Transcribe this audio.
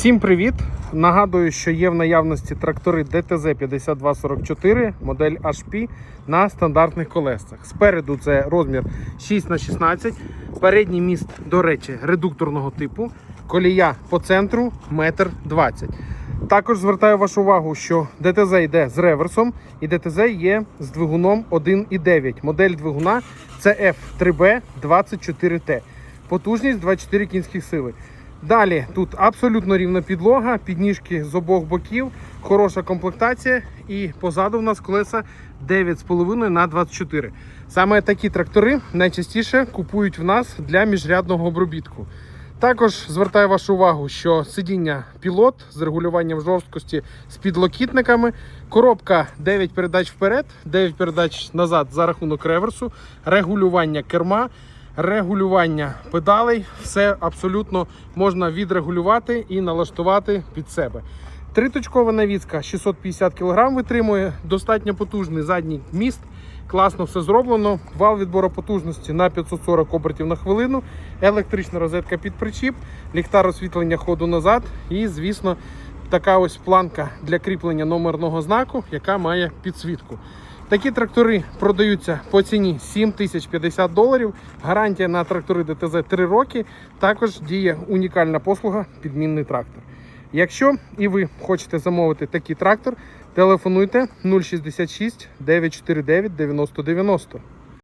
Всім привіт! Нагадую, що є в наявності трактори DTZ 5244, модель HP на стандартних колесах. Спереду це розмір 6х16, передній міст, до речі, редукторного типу, колія по центру 1,20 м. Також звертаю вашу увагу, що DTZ йде з реверсом і DTZ є з двигуном 1,9. Модель двигуна це F3B24T. Потужність 24 кінських сили. Далі тут абсолютно рівна підлога, підніжки з обох боків, хороша комплектація і позаду в нас колеса 9,5 на 24. Саме такі трактори найчастіше купують в нас для міжрядного обробітку. Також звертаю вашу увагу, що сидіння пілот з регулюванням жорсткості з підлокітниками, коробка 9 передач вперед, 9 передач назад за рахунок реверсу, регулювання керма, регулювання педалей. Все абсолютно можна відрегулювати і налаштувати під себе. Триточкова навіска 650 кг витримує, достатньо потужний задній міст. Класно все зроблено. Вал відбору потужності на 540 обертів на хвилину, електрична розетка під причіп, ліхтар освітлення ходу назад і, звісно, така ось планка для кріплення номерного знаку, яка має підсвітку. Такі трактори продаються по ціні 7050 доларів. Гарантія на трактори ДТЗ 3 роки. Також діє унікальна послуга підмінний трактор. Якщо і ви хочете замовити такий трактор, телефонуйте 066 949 9090.